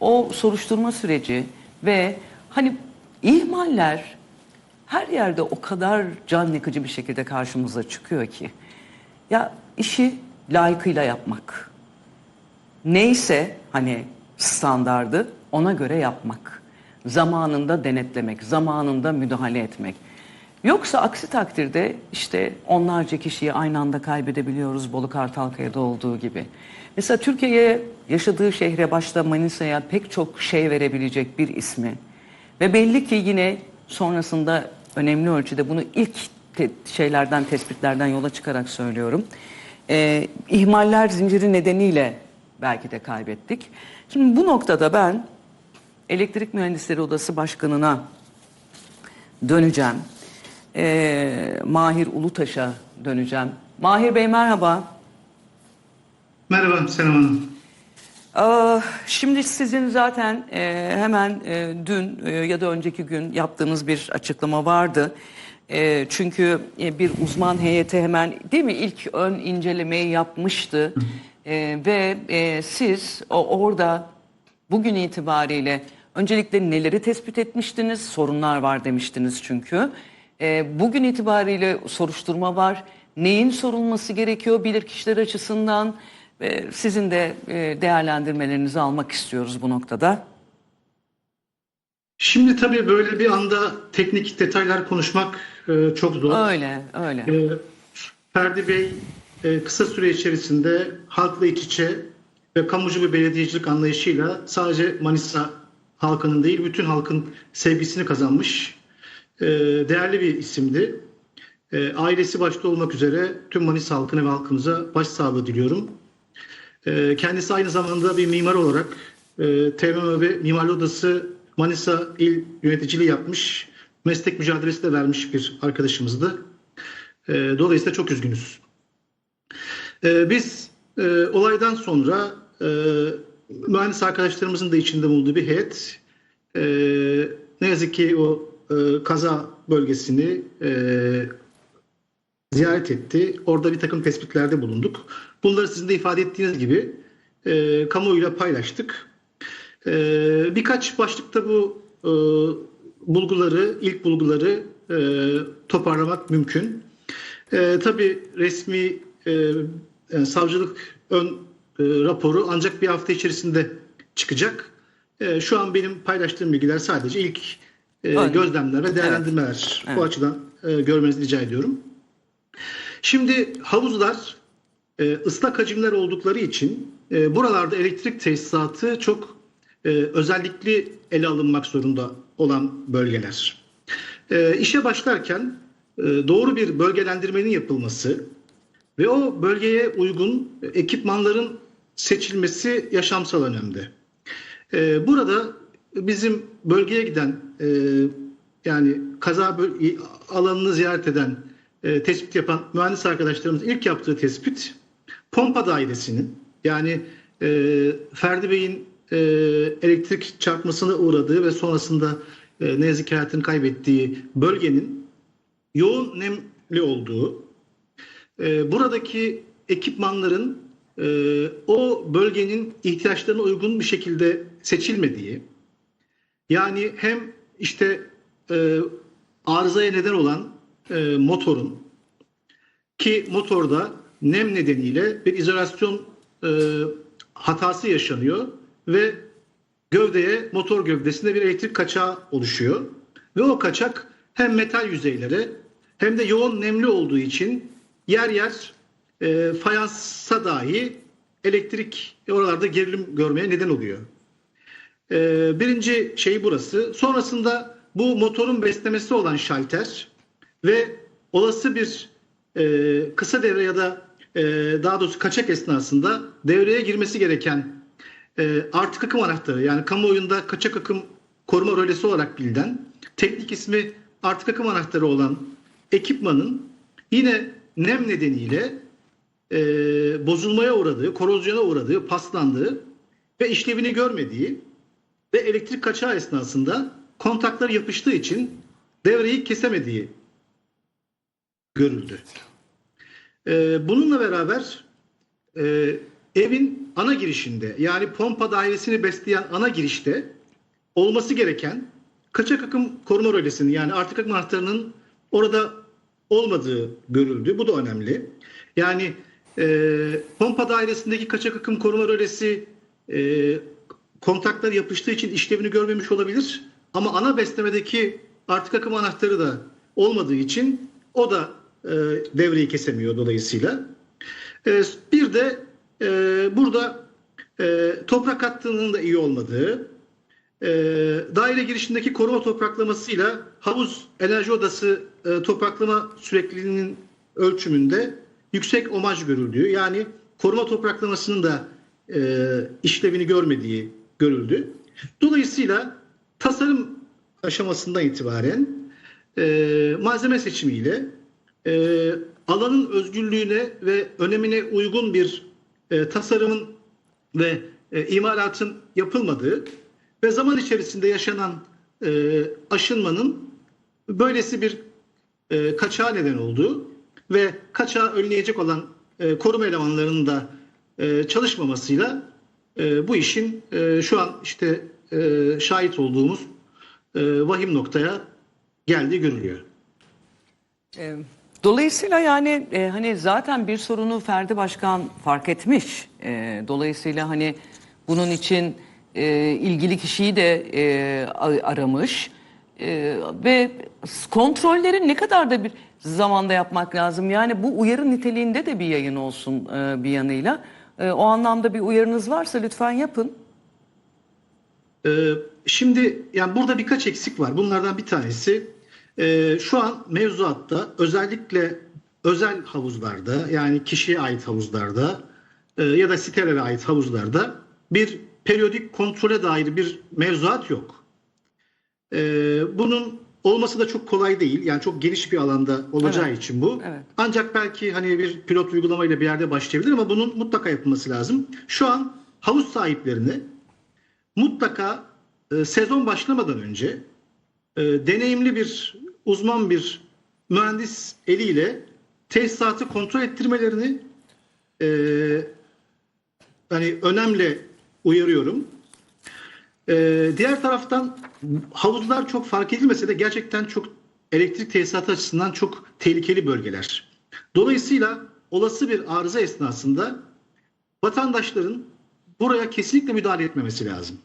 o soruşturma süreci ve hani ihmaller her yerde o kadar can yakıcı bir şekilde karşımıza çıkıyor ki. Ya işi layıkıyla yapmak. Neyse hani standardı ona göre yapmak. Zamanında denetlemek, zamanında müdahale etmek. Yoksa aksi takdirde işte onlarca kişiyi aynı anda kaybedebiliyoruz Bolu Kartalkaya'da olduğu gibi. Mesela Türkiye'ye yaşadığı şehre başta Manisa'ya pek çok şey verebilecek bir ismi. Ve belli ki yine sonrasında önemli ölçüde bunu ilk te- şeylerden, tespitlerden yola çıkarak söylüyorum. Ee, ihmaller zinciri nedeniyle belki de kaybettik. Şimdi bu noktada ben Elektrik Mühendisleri Odası Başkanı'na döneceğim. Ee, Mahir Ulutaş'a döneceğim. Mahir Bey merhaba. Merhaba Senem Hanım. Şimdi sizin zaten e, hemen e, dün e, ya da önceki gün yaptığınız bir açıklama vardı. E, çünkü e, bir uzman heyeti hemen değil mi ilk ön incelemeyi yapmıştı. E, ve e, siz o, orada bugün itibariyle öncelikle neleri tespit etmiştiniz? Sorunlar var demiştiniz çünkü. E, bugün itibariyle soruşturma var. Neyin sorulması gerekiyor bilirkişiler açısından? E, sizin de e, değerlendirmelerinizi almak istiyoruz bu noktada. Şimdi tabii böyle bir anda teknik detaylar konuşmak e, çok zor. Öyle, öyle. E, Ferdi Bey e, kısa süre içerisinde halkla iç içe ve kamucu bir belediyecilik anlayışıyla sadece Manisa halkının değil bütün halkın sevgisini kazanmış e, değerli bir isimdi. E, ailesi başta olmak üzere tüm Manisa halkına ve halkımıza başsağlığı diliyorum. E, kendisi aynı zamanda bir mimar olarak e, TMM ve Mimarlı Odası Manisa İl Yöneticiliği yapmış, meslek mücadelesi de vermiş bir arkadaşımızdı. Dolayısıyla çok üzgünüz. Biz olaydan sonra e, mühendis arkadaşlarımızın da içinde bulunduğu bir heyet ne yazık ki o e, kaza bölgesini e, ziyaret etti. Orada bir takım tespitlerde bulunduk. Bunları sizin de ifade ettiğiniz gibi e, kamuoyuyla paylaştık. E, birkaç başlıkta bu e, bulguları, ilk bulguları e, toparlamak mümkün. E, tabii resmi e, yani savcılık ön e, raporu ancak bir hafta içerisinde çıkacak. E, şu an benim paylaştığım bilgiler sadece ilk e, Aynen. gözlemler ve değerlendirmeler. Evet. Bu açıdan e, görmenizi rica ediyorum. Şimdi havuzlar e, ıslak hacimler oldukları için e, buralarda elektrik tesisatı çok e, özellikli ele alınmak zorunda olan bölgeler. E, işe başlarken e, doğru bir bölgelendirmenin yapılması ve o bölgeye uygun ekipmanların seçilmesi yaşamsal önemde. E, burada bizim bölgeye giden e, yani kaza alanını ziyaret eden e, tespit yapan mühendis arkadaşlarımız ilk yaptığı tespit pompa dairesinin yani e, Ferdi Bey'in e, elektrik çarpmasına uğradığı ve sonrasında e, ne yazık ki hayatını kaybettiği bölgenin yoğun nemli olduğu, e, buradaki ekipmanların e, o bölgenin ihtiyaçlarına uygun bir şekilde seçilmediği, yani hem işte e, arızaya neden olan e, motorun ki motorda nem nedeniyle bir izolasyon e, hatası yaşanıyor ve gövdeye, motor gövdesinde bir elektrik kaçağı oluşuyor. Ve o kaçak hem metal yüzeylere hem de yoğun nemli olduğu için yer yer e, fayansa dahi elektrik oralarda gerilim görmeye neden oluyor. Ee, birinci şey burası. Sonrasında bu motorun beslemesi olan şalter ve olası bir e, kısa devre ya da e, daha doğrusu kaçak esnasında devreye girmesi gereken e, artık akım anahtarı yani kamuoyunda kaçak akım koruma rölesi olarak bilinen teknik ismi artık akım anahtarı olan ekipmanın yine nem nedeniyle e, bozulmaya uğradığı, korozyona uğradığı, paslandığı ve işlevini görmediği ve elektrik kaçağı esnasında kontaklar yapıştığı için devreyi kesemediği görüldü. Ee, bununla beraber e, evin ana girişinde yani pompa dairesini besleyen ana girişte olması gereken kaçak akım koruma rölesinin yani artık akım anahtarının orada olmadığı görüldü. Bu da önemli. Yani e, pompa dairesindeki kaçak akım koruma rölesi e, kontaklar yapıştığı için işlevini görmemiş olabilir. Ama ana beslemedeki artık akım anahtarı da olmadığı için o da e, devreyi kesemiyor dolayısıyla. E, bir de e, burada e, toprak hattının da iyi olmadığı, e, daire girişindeki koruma topraklamasıyla havuz enerji odası e, topraklama sürekliliğinin ölçümünde yüksek omaj görüldüğü yani koruma topraklamasının da e, işlevini görmediği görüldü. Dolayısıyla tasarım aşamasından itibaren e, malzeme seçimiyle e, alanın özgürlüğüne ve önemine uygun bir e, tasarımın ve e, imalatın yapılmadığı ve zaman içerisinde yaşanan e, aşınmanın böylesi bir e, kaçağa neden olduğu ve kaçağı önleyecek olan e, koruma elemanlarının da e, çalışmamasıyla e, bu işin e, şu an işte e, şahit olduğumuz e, vahim noktaya geldiği görülüyor. E, Dolayısıyla yani e, hani zaten bir sorunu Ferdi Başkan fark etmiş. E, dolayısıyla hani bunun için e, ilgili kişiyi de e, aramış. E, ve kontrolleri ne kadar da bir zamanda yapmak lazım. Yani bu uyarı niteliğinde de bir yayın olsun e, bir yanıyla. E, o anlamda bir uyarınız varsa lütfen yapın. Ee, şimdi yani burada birkaç eksik var. Bunlardan bir tanesi e, şu an mevzuatta özellikle özel havuzlarda yani kişiye ait havuzlarda e, ya da sitelere ait havuzlarda bir periyodik kontrole dair bir mevzuat yok. Ee, bunun olması da çok kolay değil. Yani çok geniş bir alanda olacağı Evet. için bu. Evet. Ancak belki hani bir pilot uygulamayla bir yerde başlayabilir ama bunun mutlaka yapılması lazım. Şu an havuz sahiplerine mutlaka e, sezon başlamadan önce e, deneyimli bir uzman bir mühendis eliyle tesisatı kontrol ettirmelerini e, hani önemli uyarıyorum. E, diğer taraftan havuzlar çok fark edilmese de gerçekten çok elektrik tesisatı açısından çok tehlikeli bölgeler. Dolayısıyla olası bir arıza esnasında vatandaşların buraya kesinlikle müdahale etmemesi lazım.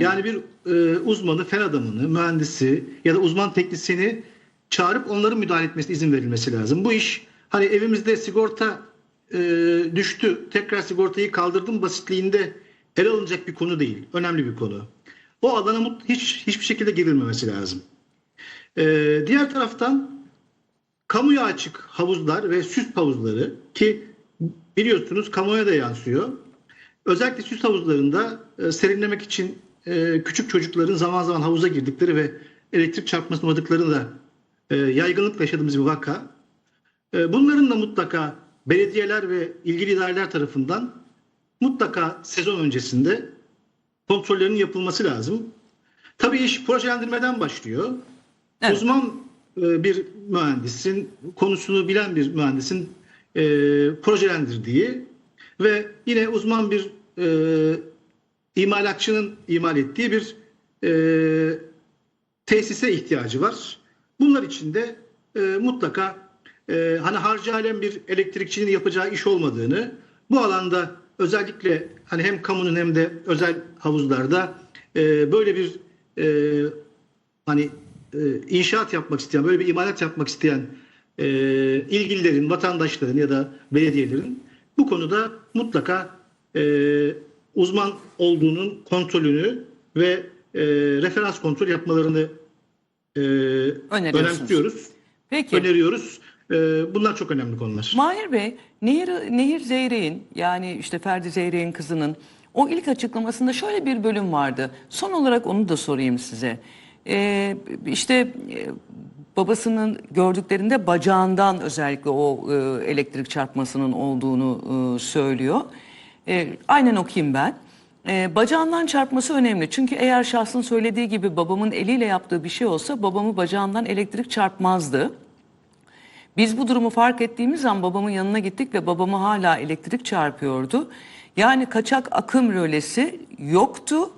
Yani bir e, uzmanı, fen adamını, mühendisi ya da uzman teknisyeni çağırıp onların müdahale etmesine izin verilmesi lazım. Bu iş hani evimizde sigorta e, düştü, tekrar sigortayı kaldırdım basitliğinde ele alınacak bir konu değil. Önemli bir konu. O alana hiç hiçbir şekilde girilmemesi lazım. E, diğer taraftan kamuya açık havuzlar ve süs havuzları ki biliyorsunuz kamuya da yansıyor. Özellikle süs havuzlarında e, serinlemek için e, küçük çocukların zaman zaman havuza girdikleri ve elektrik çarpmasına uğradıklarını da e, yaygınlıkla yaşadığımız bir vaka. E, bunların da mutlaka belediyeler ve ilgili idareler tarafından mutlaka sezon öncesinde kontrollerinin yapılması lazım. Tabii iş projelendirmeden başlıyor. Evet. Uzman e, bir mühendisin, konusunu bilen bir mühendisin e, projelendirdiği ve yine uzman bir e, imalatçının imal ettiği bir e, tesise ihtiyacı var. Bunlar için de e, mutlaka e, hani harcı alem bir elektrikçinin yapacağı iş olmadığını, bu alanda özellikle hani hem kamunun hem de özel havuzlarda e, böyle bir e, hani e, inşaat yapmak isteyen, böyle bir imalat yapmak isteyen e, ilgililerin, vatandaşların ya da belediyelerin bu konuda mutlaka e, uzman olduğunun kontrolünü ve e, referans kontrol yapmalarını e, önemsiyoruz, Peki. öneriyoruz. E, bunlar çok önemli konular. Mahir Bey, Nehir, Nehir Zeyrek'in yani işte Ferdi Zeyrek'in kızının o ilk açıklamasında şöyle bir bölüm vardı. Son olarak onu da sorayım size. Ee, işte e, babasının gördüklerinde bacağından özellikle o e, elektrik çarpmasının olduğunu e, söylüyor. E, aynen okuyayım ben. E, bacağından çarpması önemli. Çünkü eğer şahsın söylediği gibi babamın eliyle yaptığı bir şey olsa babamı bacağından elektrik çarpmazdı. Biz bu durumu fark ettiğimiz an babamın yanına gittik ve babamı hala elektrik çarpıyordu. Yani kaçak akım rölesi yoktu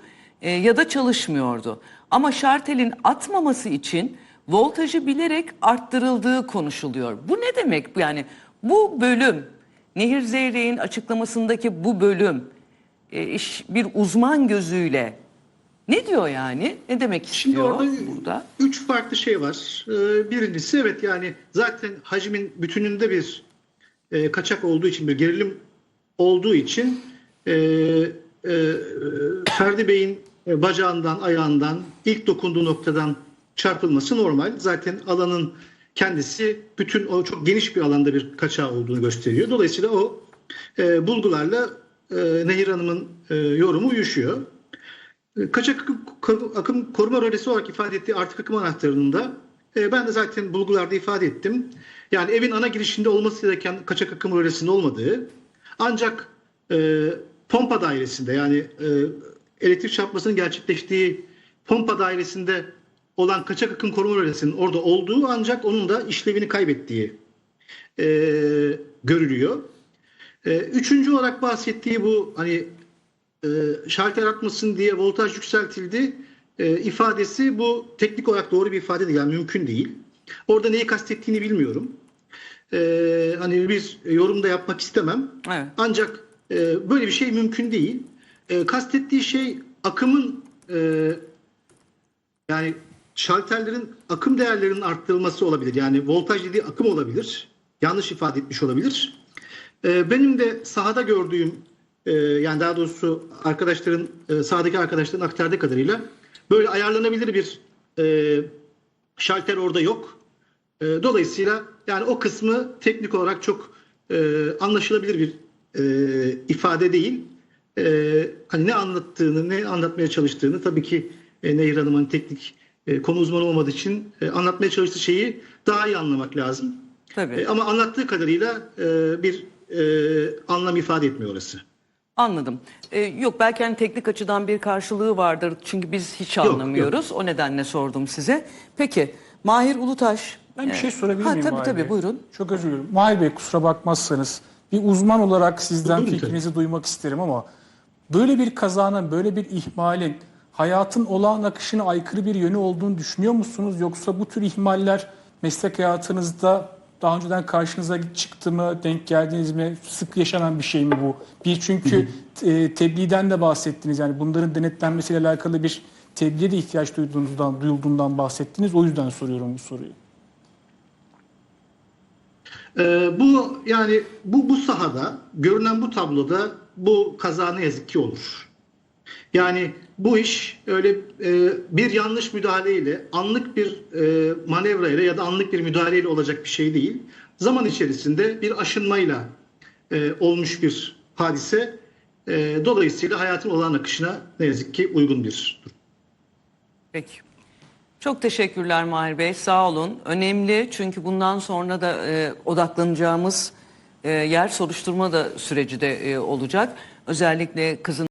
e, ya da çalışmıyordu. Ama şartelin atmaması için voltajı bilerek arttırıldığı konuşuluyor. Bu ne demek? Yani bu bölüm, Nehir Zeyrek'in açıklamasındaki bu bölüm e, iş, bir uzman gözüyle ne diyor yani? Ne demek Şimdi istiyor orada burada? üç farklı şey var. Ee, Birincisi evet yani zaten hacmin bütününde bir e, kaçak olduğu için bir gerilim olduğu için e, e, Ferdi Bey'in bacağından, ayağından, ilk dokunduğu noktadan çarpılması normal. Zaten alanın kendisi bütün o çok geniş bir alanda bir kaçağı olduğunu gösteriyor. Dolayısıyla o e, bulgularla e, Nehir Hanım'ın e, yorumu uyuşuyor. Kaçak akım, koruma rölesi olarak ifade ettiği artık akım anahtarında e, ben de zaten bulgularda ifade ettim. Yani evin ana girişinde olması gereken kaçak akım rölesinin olmadığı ancak e, pompa dairesinde yani e, elektrik çarpmasının gerçekleştiği pompa dairesinde olan kaçak akım koruma rölesinin orada olduğu ancak onun da işlevini kaybettiği e, görülüyor. E, üçüncü olarak bahsettiği bu hani e, şalter atmasın diye voltaj yükseltildi e, ifadesi bu teknik olarak doğru bir ifade değil. Yani mümkün değil. Orada neyi kastettiğini bilmiyorum. E, hani bir yorumda yapmak istemem. Evet. Ancak e, böyle bir şey mümkün değil. E, kastettiği şey akımın e, yani şalterlerin akım değerlerinin arttırılması olabilir. Yani voltaj dediği akım olabilir. Yanlış ifade etmiş olabilir. Benim de sahada gördüğüm e, yani daha doğrusu arkadaşların e, sahadaki arkadaşların aktardığı kadarıyla böyle ayarlanabilir bir e, şalter orada yok. E, dolayısıyla yani o kısmı teknik olarak çok e, anlaşılabilir bir e, ifade değil. E, hani ne anlattığını, ne anlatmaya çalıştığını tabii ki e, Nehir Hanım'ın teknik e, konu uzmanı olmadığı için e, anlatmaya çalıştığı şeyi daha iyi anlamak lazım. Tabii. E, ama anlattığı kadarıyla e, bir e, anlam ifade etmiyor orası. Anladım. Ee, yok belki hani teknik açıdan bir karşılığı vardır çünkü biz hiç Yok, anlamıyoruz. O nedenle sordum size. Peki Mahir Ulutaş. Ben bir e, şey sorabilir ha, miyim Tabii Mahir tabii Bey? buyurun. Çok özür dilerim. Mahir Bey kusura bakmazsanız bir uzman olarak sizden Buyurun tabii. fikrinizi duymak isterim ama böyle bir kazanın, böyle bir ihmalin hayatın olağan akışına aykırı bir yönü olduğunu düşünüyor musunuz? Yoksa bu tür ihmaller meslek hayatınızda daha önceden karşınıza çıktı mı, denk geldiniz mi? Sık yaşanan bir şey mi bu? Bir çünkü e, tebliğden de bahsettiniz. Yani bunların denetlenmesiyle alakalı bir tebliğe de ihtiyaç duyduğunuzdan, duyulduğundan bahsettiniz. O yüzden soruyorum bu soruyu. Ee, bu yani bu bu sahada görünen bu tabloda bu kaza ne yazık ki olur. Yani bu iş öyle e, bir yanlış müdahaleyle, anlık bir e, manevrayla ya da anlık bir müdahaleyle olacak bir şey değil. Zaman içerisinde bir aşınmayla e, olmuş bir hadise. E, dolayısıyla hayatın olan akışına ne yazık ki uygun bir durum. Peki. Çok teşekkürler Mahir Bey. Sağ olun. Önemli çünkü bundan sonra da e, odaklanacağımız e, yer soruşturma da süreci de e, olacak. Özellikle kızın